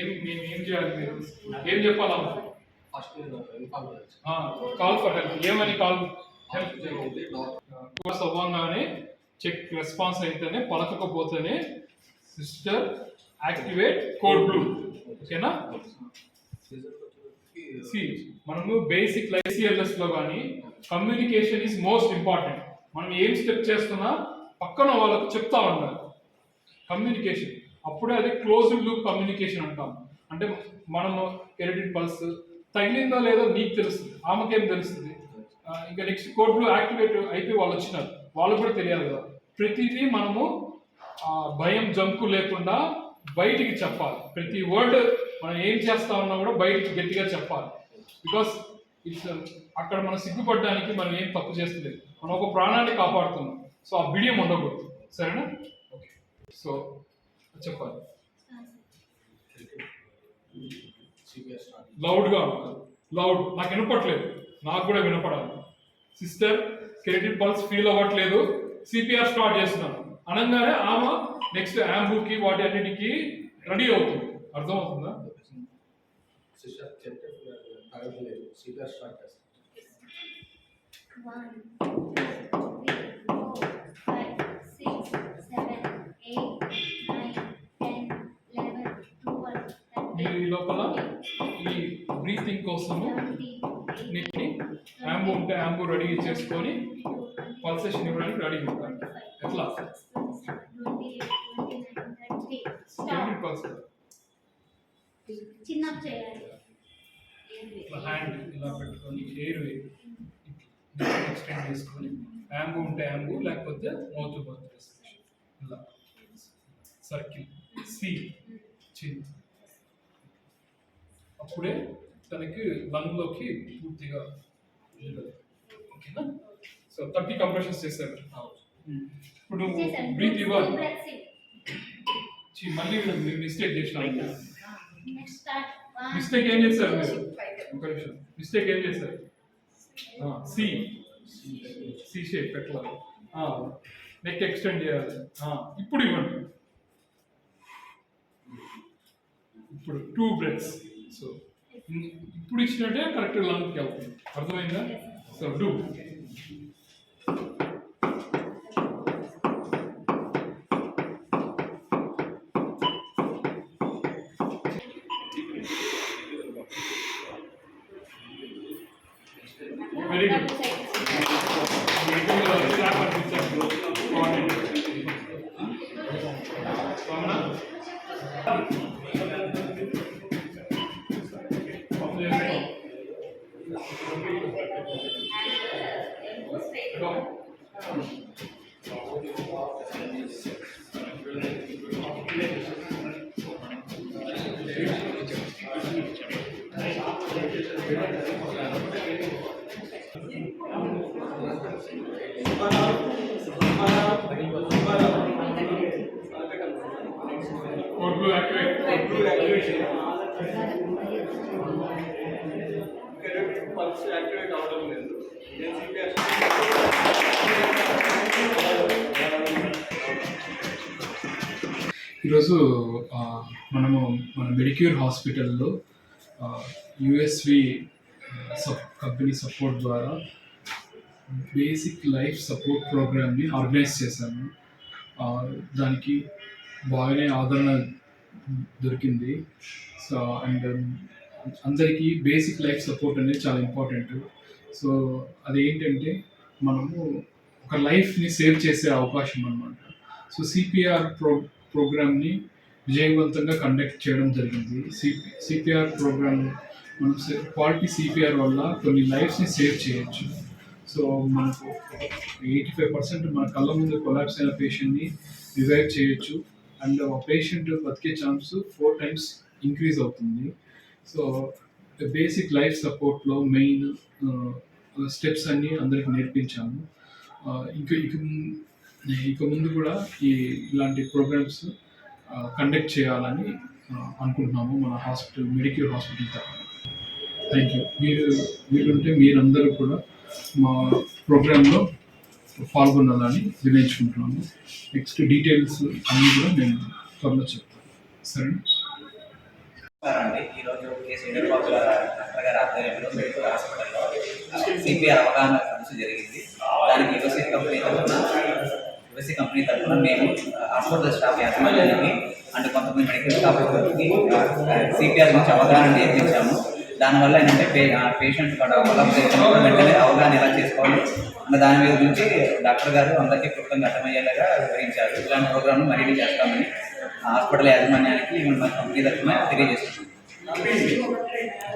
ఏం మేము ఏం చేయాలి మీరు? ఏం చెప్పాలా కాల్ ఫర్ హెల్ప్. ఏమని కాల్ హెల్ప్? అవ్వగానే చెక్ రెస్పాన్స్ అయితేనే పలకకపోతేనే సిస్టర్ యాక్టివేట్ కోడ్ బ్లూ. ఓకేనా? సి మనము బేసిక్ లైసిఎల్ఎస్లో కానీ కమ్యూనికేషన్ ఈజ్ మోస్ట్ ఇంపార్టెంట్. మనం ఏం స్టెప్ చేస్తున్నా పక్కన వాళ్ళకు చెప్తా ఉండాలి. కమ్యూనికేషన్. అప్పుడే అది క్లోజ్డ్ లూప్ కమ్యూనికేషన్ అంటాం. అంటే మనము ఎరిడిట్ పల్స్ తగిలిందో లేదో నీకు తెలుస్తుంది. ఆమెకేం తెలుస్తుంది? ఇంకా నెక్స్ట్ కోడ్లు యాక్టివేట్ అయిపోయి వాళ్ళు వచ్చినారు. వాళ్ళు కూడా తెలియాలి కదా. ప్రతిదీ మనము ఆ, భయం జంకు లేకుండా బయటికి చెప్పాలి. ప్రతి వర్డ్ మనం ఏం చేస్తా ఉన్నా కూడా బయటికి గట్టిగా చెప్పాలి. బికాస్ ఇట్స్ uh, అక్కడ మనం సిగ్గుపడడానికి మనం ఏం తప్పు చేస్తలేదు. మనం ఒక ప్రాణాన్ని కాపాడుతున్నాం. సో ఆ బిడియం ఉండకూడదు. సరేనా? సో చెప్పాలి. లౌడ్గా లౌడ్. నాకు వినపట్లేదు నాకు కూడా వినపడాలి. సిస్టర్ క్రెడిట్ పల్స్ ఫీల్ అవ్వట్లేదు. సిపిఆర్ స్టార్ట్ చేస్తున్నాను. అనగానే ఆమె నెక్స్ట్ యాంబుకి వాటి అన్నిటికీ రెడీ అవుతుంది. అర్థమవుతుందా? సిస్టర్ స్టార్ట్ చేస్తాం మీరు ఈ లోపల ఈ బ్రీతింగ్ కోసము నీటిని యాంబు ఉంటే యాంబు రెడీ చేసుకొని పల్సేషన్ ఇవ్వడానికి రెడీ ఉంటాను ఎట్లా? చిన్న ఇట్లా హ్యాండ్ ఇలా పెట్టుకొని ఎయిర్ ఎక్స్టెండ్ చేసుకొని యాంబు ఉంటే యాంబు లేకపోతే మౌత్ రెస్పిరేషన్ ఇలా. సర్కిల్ సి చిన్ అప్పుడే తనకి లంగ్లోకి పూర్తిగా ఓకేనా? సో థర్టీ కంప్రెషన్స్ చేశారు. ఇప్పుడు బ్రీత్ ఇవ్వాలి. చి, మళ్ళీ మిస్టేక్ చేసిన నెక్స్ట్ స్టార్ట్ మిస్టేక్ ఏం చేశారు మీరు? ఒక నిమిషం. మిస్టేక్ ఏం చేశారు? సి సి షేప్ పెట్టాలి. నెక్ ఎక్స్టెండ్ చేయాలి. ఆ, ఇప్పుడు ఇవ్వండి. ఇప్పుడు టూ బ్రెత్స్ సో ఇప్పుడు ఇచ్చినట్టే కరెక్ట్ లంగ్కి వెళ్తుంది. అర్థమైందా? So do very good pulse activate అవడం లేదు నేను సిపిఎస్ ఈరోజు మనము మన మెడిక్యూర్ హాస్పిటల్లో యుఎస్వి సబ్ కంపెనీ సపోర్ట్ ద్వారా బేసిక్ లైఫ్ సపోర్ట్ ప్రోగ్రామ్ని ఆర్గనైజ్ చేశాము. దానికి బాగానే ఆదరణ దొరికింది. సో అండ్ అందరికీ బేసిక్ లైఫ్ సపోర్ట్ అనేది చాలా ఇంపార్టెంట్. సో అదేంటంటే మనము ఒక లైఫ్ని సేవ్ చేసే అవకాశం అనమాట సో సిపిఆర్ ప్రో ప్రోగ్రామ్ని విజయవంతంగా కండక్ట్ చేయడం జరిగింది. సిపి సిపిఆర్ ప్రోగ్రామ్ మనం క్వాలిటీ సిపిఆర్ వల్ల కొన్ని లైఫ్స్ని సేవ్ చేయొచ్చు. సో మనకు ఎయిటీ ఫైవ్ పర్సెంట్ మన కళ్ళ ముందు కొలాప్స్ అయిన పేషెంట్ని రివైవ్ చేయొచ్చు. అండ్ ఆ పేషెంట్ బతికే ఛాన్స్ ఫోర్ టైమ్స్ ఇంక్రీజ్ అవుతుంది. సో బేసిక్ లైఫ్ సపోర్ట్లో మెయిన్ స్టెప్స్ అన్నీ అందరికి నేర్పించాము. ఇంకా ఇక ఇక ముందు కూడా ఈ ఇలాంటి ప్రోగ్రామ్స్ కండక్ట్ చేయాలని అనుకుంటున్నాము మన హాస్పిటల్ మెడిక్యూర్ హాస్పిటల్ తరఫున. థ్యాంక్ యూ మీరు మీరుంటే మీరందరూ కూడా మా ప్రోగ్రాంలో పాల్గొనాలని నిర్ణయించుకుంటున్నాము. నెక్స్ట్ డీటెయిల్స్ అన్నీ కూడా నేను త్వరలో చెప్తాను. సరేనా? అండి ఈరోజు కేసు ఇండియా డాక్టర్ గారి ఆధ్వర్యంలో మెడికల్ హాస్పిటల్లో సిపిఆర్ అవగాహన సదస్సు జరిగింది. దానికి యువసీ కంపెనీ తరఫున యువసీ కంపెనీ తరఫున మేము హాస్పిటల్ స్టాఫ్ యాజమాన్యానికి అండ్ కొంతమంది మెడికల్ స్టాఫ్ సిపిఆర్ గురించి అవగాహన నేర్పించాము. దానివల్ల ఏంటంటే పే పేషెంట్ కూడా వల్ల వెంటనే అవగాహన ఎలా చేసుకోవాలి అన్న దాని మీద గురించి డాక్టర్ గారు అందరికీ క్లుప్తంగా అర్థమయ్యేలాగా వివరించారు. ఇలాంటి ప్రోగ్రాంలు మరిన్ని చేస్తామని హాస్పిటల్ యాజమాన్యానికి మన కంపెనీ తరఫున తెలియజేస్తున్నాం. Amém.